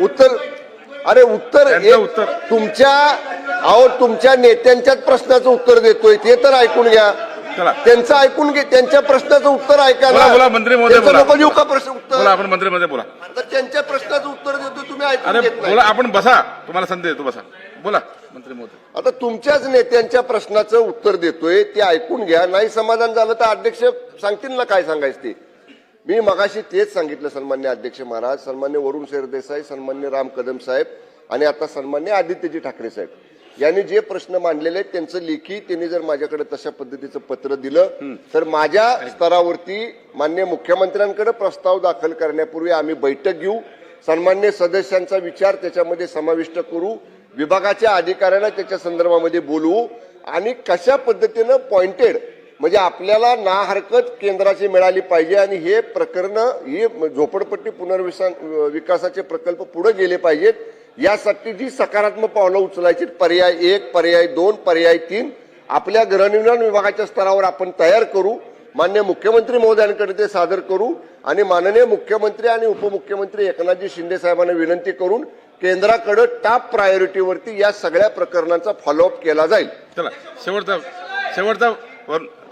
उत्तर अरे उत्तर उत्तर. तुमच्या अहो तुमच्या नेत्यांच्याच प्रश्नाचं उत्तर देतोय. ते तर ऐकून घ्या. चला. त्यांचं ऐकून घे त्यांच्या प्रश्नाचं उत्तर ऐका बोला, ना. बोला, मंत्री महोदय, बोला. का प्रश्न बोला उत्तर आपण मंत्रीमध्ये बोला. तर त्यांच्या प्रश्नाचं उत्तर देतो तुम्ही ऐकून घेत बोला आपण बसा. तुम्हाला संधी देतो बसा. बोला मंत्री महोदय. आता तुमच्याच नेत्यांच्या प्रश्नाचं उत्तर देतोय ते ऐकून घ्या. नाही समाधान झालं तर अध्यक्ष सांगतील ना काय सांगायचं ते. मी मगाशी तेच सांगितलं सन्मान्य अध्यक्ष महाराज सन्मान्य वरुण सरदेसाई सन्मान्य राम कदम साहेब आणि आता सन्मान्य आदित्यजी ठाकरे साहेब. यांनी जे प्रश्न मांडलेले आहेत त्यांचं लेखी त्यांनी जर माझ्याकडे तशा पद्धतीचं पत्र दिलं तर माझ्या स्तरावरती मान्य मुख्यमंत्र्यांकडे प्रस्ताव दाखल करण्यापूर्वी आम्ही बैठक घेऊ सन्मान्य सदस्यांचा विचार त्याच्यामध्ये समाविष्ट करू विभागाच्या अधिकाऱ्यांना त्याच्या संदर्भामध्ये बोलवू आणि कशा पद्धतीनं पॉइंटेड म्हणजे आपल्याला ना हरकत केंद्राची मिळाली पाहिजे आणि हे प्रकरण ही झोपडपट्टी पुनर्विसा विकासाचे प्रकल्प पुढे गेले पाहिजेत. यासाठी जी सकारात्मक पावलं उचलायची पर्याय एक पर्याय दोन पर्याय तीन आपल्या गृहनिर्माण विभागाच्या स्तरावर आपण तयार करू. मान्य मुख्यमंत्री महोदयांकडे ते सादर करू आणि माननीय मुख्यमंत्री आणि उपमुख्यमंत्री एकनाथजी शिंदे साहेबांना विनंती करून केंद्राकडे टॉप प्रायोरिटीवरती या सगळ्या प्रकरणांचा फॉलोअप केला जाईल. चला शेवटचा शेवटचा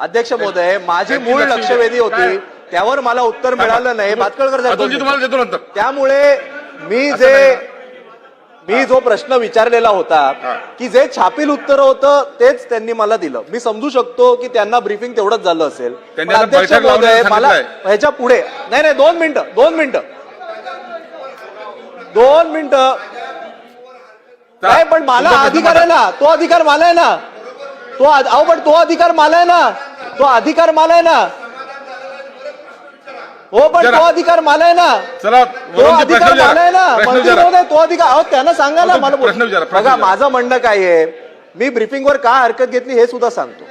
अध्यक्ष महोदय माझी मूळ लक्ष- लक्षवेधी होती? त्यावर मला उत्तर मिळालं नाही. भातकळकर त्यामुळे मी जे मी जो प्रश्न विचारलेला होता. की जे छापील उत्तर होतं तेच त्यांनी मला दिलं. मी समजू शकतो की त्यांना ब्रीफिंग तेवढंच झालं असेल. अध्यक्ष महोदय मला. ह्याच्या पुढे नाही नाही दोन मिनिटं दोन मिनिटं. दोन मिनिटं. नाही पण मला अधिकार आहे ना तो अधिकार मला आहे ना. तो अहो पण तो अधिकार मला आहे ना. तो अधिकार मला आहे ना. हो पण. तो अधिकार मला आहे ना. चला तो अधिकार प्रश्न मला आहे ना. मंत्री महोदय तो अधिकार अहो त्यांना सांगा ना मला प्रश्न विचारा, प्रश्न बघा विचारा. माझं म्हणणं काय आहे? मी ब्रिफिंगवर का हरकत घेतली हे सुद्धा सांगतो.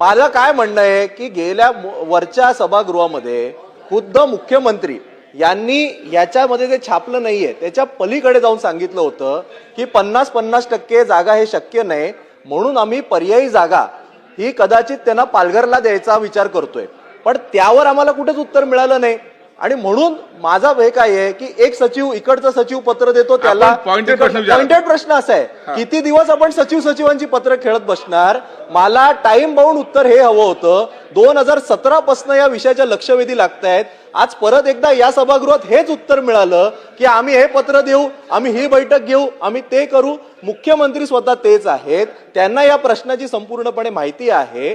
माझं काय म्हणणं आहे की गेल्या मु- वरच्या सभागृहामध्ये खुद्द मुख्यमंत्री यांनी याच्यामध्ये जे छापलं नाहीये त्याच्या पलीकडे जाऊन सांगितलं होतं की पन्नास पन्नास टक्के जागा हे शक्य नाही. म्हणून आम्ही पर्यायी जागा ही कदाचित त्यांना पालघरला द्यायचा विचार करतोय. पण त्यावर आम्हाला कुठेच उत्तर मिळालं नाही. आणि म्हणून माझा हे काय आहे की एक सचिव इकडचं सचिव पत्र देतो त्याला pointed प्रश्न असा आहे. किती दिवस आपण सचिव सचिवांची पत्र खेळत बसणार? मला टाइम बाउंड उत्तर हे हवं होतं. दोन हजार सतरा पासून या विषयाच्या लक्षवेधी लागत आहेत आज परत एकदा या सभागृहात हेच उत्तर मिळालं की आम्ही हे पत्र देऊ आम्ही ही बैठक घेऊ आम्ही ते करू. मुख्यमंत्री स्वतः तेच आहेत. त्यांना या प्रश्नाची संपूर्णपणे माहिती आहे.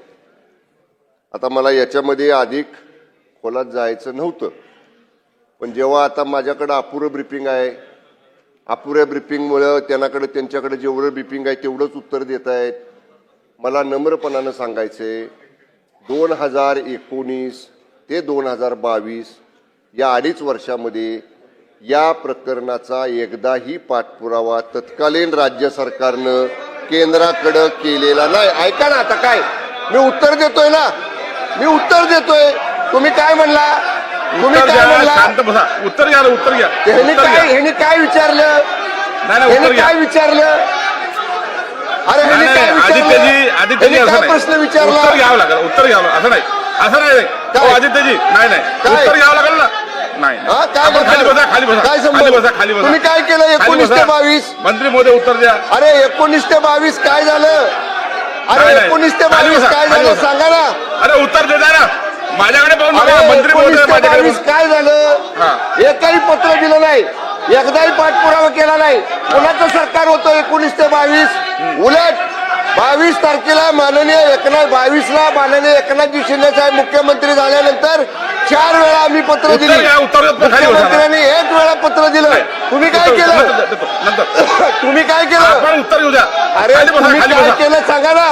आता मला याच्यामध्ये अधिक खोलात जायचं नव्हतं. पण जेव्हा आता माझ्याकडं अपुरं ब्रिफिंग आहे अपुऱ्या ब्रिफिंगमुळं त्यांनाकडे त्यांच्याकडे जेवढं ब्रिफिंग आहे तेवढंच उत्तर देत आहेत. मला नम्रपणानं सांगायचंय दोन हजार एकोणीस ते दोन हजार बावीस या अडीच वर्षामध्ये या प्रकरणाचा एकदाही पाठपुरावा तत्कालीन राज्य सरकारनं केंद्राकडं केलेला नाही. ऐका ना आता काय? मी उत्तर देतोय ना? मी उत्तर देतोय. तुम्ही काय म्हणला? तुम्ही उत्तर काय म्हणला? शांत बसा. उत्तर घ्या रे, उत्तर घ्या ह्यांनी उत्तर काय घ्या ह्यांनी काय विचारलं? नाही नाही उत्तर ह्यांनी घ्या काय विचारलं? अरे ह्यांनी नाही, काय नाही, आदित्यजी विचारलं आदित्यजी ह्यांनी असं काय नाही. प्रश्न उत्तर विचारला घ्यावं लागेल उत्तर घ्यावं. असं नाही. असं नाही रे. काय? हो, आदित्यजी नाही नाही. काय? उत्तर घ्यावं लागेल ना? नाही नाही. काय आपण खाली बसा? खाली बसा. काय संबंध? खाली बसा खाली बसा. तुम्ही काय केलं? खाली 19 ते. 22? मंत्री मोदी उत्तर द्या. अरे एकोणीस ते बावीस काय झालं? अरे. एकोणीस ते बावीस काय झालं. सांगा ना. अरे उत्तर देता ना. माझ्याकडे पाहून मंत्री बावीस काय झालं. एकही पत्र दिलं नाही. एकदाही पाठपुरावा केला नाही. कोणाचं सरकार होतं एकोणीस ते बावीस. उलट बावीस तारखेला माननीय एकनाथ बावीसला माननीय एकनाथजी शिंदे साहेब मुख्यमंत्री झाल्यानंतर चार वेळा आम्ही पत्र दिली. मुख्यमंत्र्यांनी एक वेळा पत्र दिलं. तुम्ही काय केलं? तुम्ही काय केलं? उत्तर अरे तुम्ही काय केलं सांगा ना.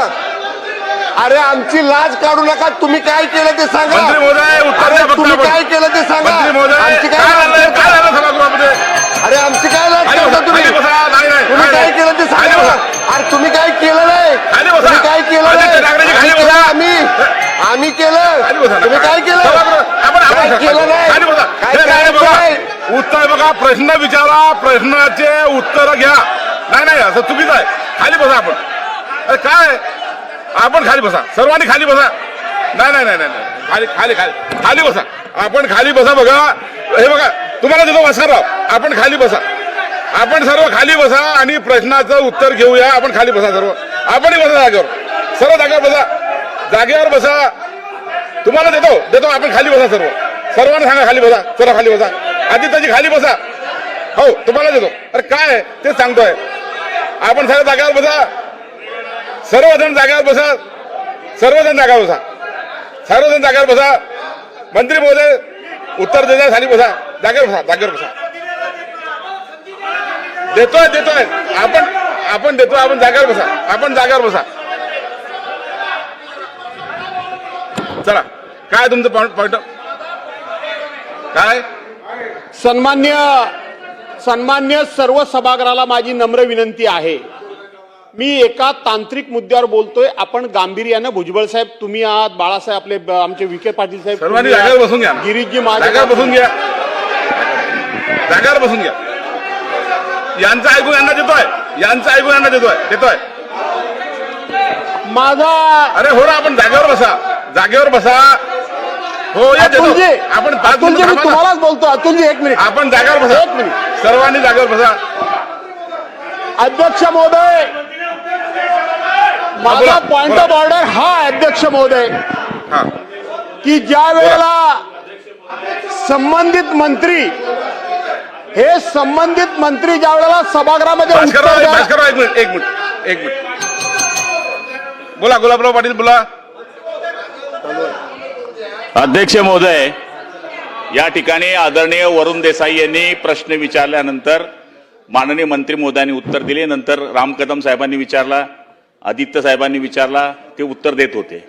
अरे आमची लाज काढू नका. तुम्ही काय केलं ते सांगा. तुम्ही. काय केलं ते सांगा. आमची काय अरे आमची काय लाज तुम्ही? तुम्ही काय केलं ते सांगा. अरे तुम्ही काय केलं नाही तुम्ही काय केलं नाही आम्ही आम्ही केलं. तुम्ही काय केलं? केलं नाही? उत्तर बघा प्रश्न विचारा प्रश्नाचे उत्तर घ्या. नाही नाही असं चुकीचं आहे. खाली बसा आपण. अरे काय? आपण खाली बसा. सर्वांनी खाली बसा. नाही नाही नाही नाही. खाली खाली खाली खाली बसा. आपण खाली बसा बघा. हे बघा तुम्हाला देतो भास्करराव आपण खाली बसा. आपण सर्व खाली बसा आणि प्रश्नाचं उत्तर घेऊया. आपण खाली बसा सर्व. आपणही बसा जागेवर. सर्व जागेवर बसा. जागेवर बसा. तुम्हाला देतो. देतो. आपण खाली बसा सर्व. सर्वांना सांगा खाली बसा. चला खाली बसा. आदित्यजी खाली बसा. हो तुम्हाला देतो. अरे काय ते सांगतोय. आपण सर्व जागेवर बसा. सर्वजण जागेवर बसा. सर्वजण जागेवर बसा. सर्वजण जागेवर बसा. मंत्री महोदय उत्तर देजा खाली बसा. जागेवर बसा जागेवर बसा. देतोय देतोय. आपण आपण देतोय आपण जागेवर बसा. आपण जागेवर बसा. चला काय तुमचं पॉइंट काय? सन्मान्य सन्मान्य सर्व सभागृहाला माझी नम्र विनंती आहे. मी एका तांत्रिक मुद्द्यावर बोलतोय. आपण गांभीर्यानं भुजबळ साहेब तुम्ही आहात बाळासाहेब आपले आमचे विखे पाटील साहेब बसून घ्या गिरीशजी जागेवर बसून घ्या. जागेवर बसून घ्या. यांचं ऐकून यांना देतोय. यांचं ऐकून यांना देतोय. देतोय. माझा अरे हो ना आपण जागेवर बसा. जागेवर बसा. हो या देतो. अतुलजी आपण पाच अतुलजी मिनिटं मी थांबा ना. तुम्हालाच बोलतो. अतुलजी एक मिनिट. आपण जागेवर बसा. एक मिनिट. सर्वांनी जागेवर बसा. अध्यक्ष महोदय बोला, माझा पॉइंट बोला. ऑफ ऑर्डर हा आहे, अध्यक्ष महोदय हा. की ज्या वेळेला संबंधित मंत्री हे संबंधित मंत्री ज्या वेळेला सभागृहामध्ये एक मिनिट एक मिनिट एक मिनिट. बोला गुलाबराव पाटील बोला. अध्यक्ष महोदय या ठिकाणी आदरणीय वरुण देसाई यांनी प्रश्न विचारल्यानंतर माननीय मंत्री महोदयांनी उत्तर दिले. नंतर राम कदम साहेबांनी विचारला आदित्य साहेबांनी विचारला ते उत्तर देत होते.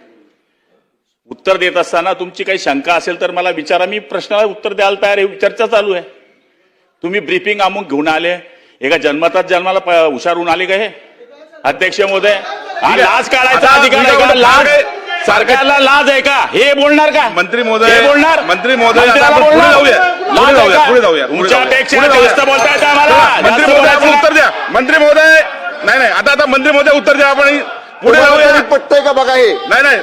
उत्तर देत असताना तुमची काही शंका असेल तर मला विचारा. मी प्रश्नाला उत्तर द्यायला तयार आहे. चर्चा चालू आहे. तुम्ही ब्रीफिंग अमुक घेऊन आले. एका जन्मतात जन्माला हुशार होऊन आले का हे? अध्यक्ष महोदय आहे. लाज काढायचा अधिकार आहे का? तुमच्याकडे लाज काय- सरकारला लाज आहे का? हे बोलणार का? मंत्री महोदय- हे बोलणार? मंत्री महोदय, आता मंत्र्याला आपण पुढे? जाऊया. तुमच्यापेक्षा जास्त मंत्री बोलायचं उत्तर द्या. मंत्री महोदय नाही नाही आता आता मंत्री महोदय उत्तर द्या आपण पुढे जाऊया. पटतंय का बघा हे? नाही नाही.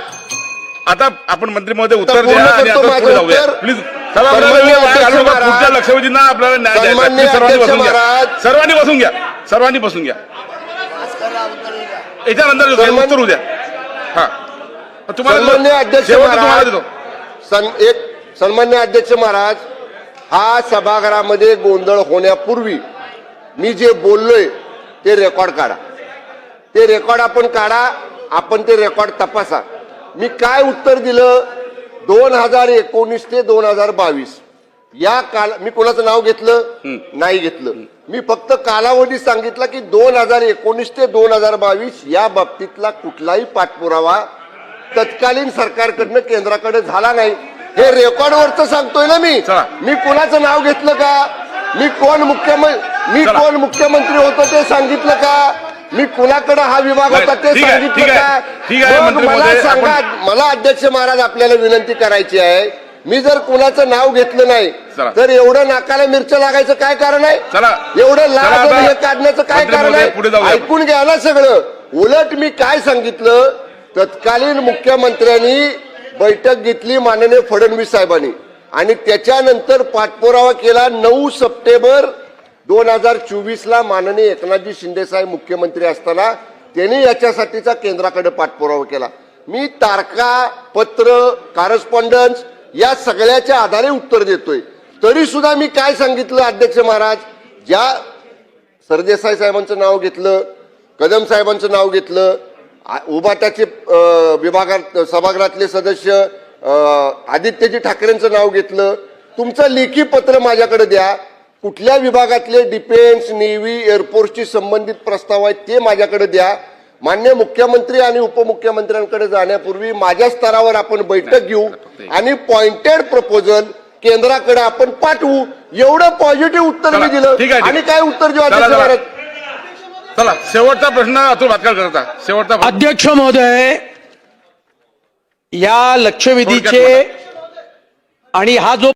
आता आपण मंत्री महोदय उत्तर द्या आणि आता पुढे जाऊया. प्लीज पुढच्या लक्षवेधींना आपल्याला न्याय द्यायचा सर्वांनी बसून घ्या. सर्वांनी बसून घ्या. सर्वांनी बसून घ्या. याच्यानंतर उत्तर उद्या. हा. तुम्हाला अध्यक्ष तुम्हाला देतो. सन एक सन्मान्य अध्यक्ष महाराज हा सभागृहामध्ये गोंधळ होण्यापूर्वी मी जे बोललोय ते रेकॉर्ड काढा. ते रेकॉर्ड आपण काढा आपण ते रेकॉर्ड तपासा. मी काय उत्तर दिलं? दोन हजार एकोणीस ते दोन हजार बावीस. या काल मी कोणाचं नाव घेतलं? नाही घेतलं. मी फक्त कालावधी सांगितला की दोन हजार एकोणीस ते दोन हजार बावीस या बाबतीतला कुठलाही पाठपुरावा तत्कालीन सरकारकडनं केंद्राकडे झाला नाही. हे रेकॉर्डवरच सांगतोय ना मी. मी कोणाचं नाव घेतलं का? मी कोण मुख्यमंत्री मी. कोण मुख्यमंत्री होतो ते सांगितलं का? मी कुणाकडे हा विभाग होता ते ठीक आहे, सांगितलं ठीक आहे. का ठीक आहे, मग मंत्री मला महोदय, सांगा मला अध्यक्ष महाराज आपल्याला विनंती करायची आहे मी जर कुणाचं नाव घेतलं नाही चला. तर एवढं नाकाला मिरच्या लागायचं काय कारण आहे. एवढं चला लाज आता. हे काढण्याचं काय मंत्री कारण महोदय, पुढे आहे जाऊया. ऐकून घ्या ना सगळं उलट मी काय सांगितलं तत्कालीन मुख्यमंत्र्यांनी बैठक घेतली माननीय फडणवीस साहेबांनी आणि त्याच्यानंतर पाठपुरावा केला नऊ सप्टेंबर दोन हजार चोवीसला माननीय एकनाथजी शिंदेसाहेब मुख्यमंत्री असताना त्यांनी याच्यासाठीचा केंद्राकडे पाठपुरावा केला. मी तारखा पत्र कारस्पॉन्डन्स या सगळ्याच्या आधारे उत्तर देतोय. तरी सुद्धा मी काय सांगितलं अध्यक्ष महाराज? ज्या सरदेसाई साहेबांचं नाव घेतलं कदम साहेबांचं नाव घेतलं आ- उभाटाचे विभागात सभागृहातले सदस्य आदित्यजी ठाकरेंचं नाव घेतलं. तुमचं लेखी पत्र माझ्याकडे द्या. कुठल्या विभागातले डिफेन्स नेव्ही एअरफोर्सशी संबंधित प्रस्ताव आहेत ते माझ्याकडे द्या. मान्य मुख्यमंत्री आणि उपमुख्यमंत्र्यांकडे जाण्यापूर्वी माझ्या स्तरावर आपण बैठक घेऊ आणि पॉइंटेड प्रपोजल केंद्राकडे आपण पाठवू. एवढं पॉझिटिव्ह उत्तर मी दिलं. ठीक आहे, ठीक आणि. काय उत्तर देऊ चला, अध्यक्ष शेवटचा प्रश्न अतुल भातकर करता शेवटचा प्रश्न. अध्यक्ष महोदय या लक्षवेधीचे आणि हा जो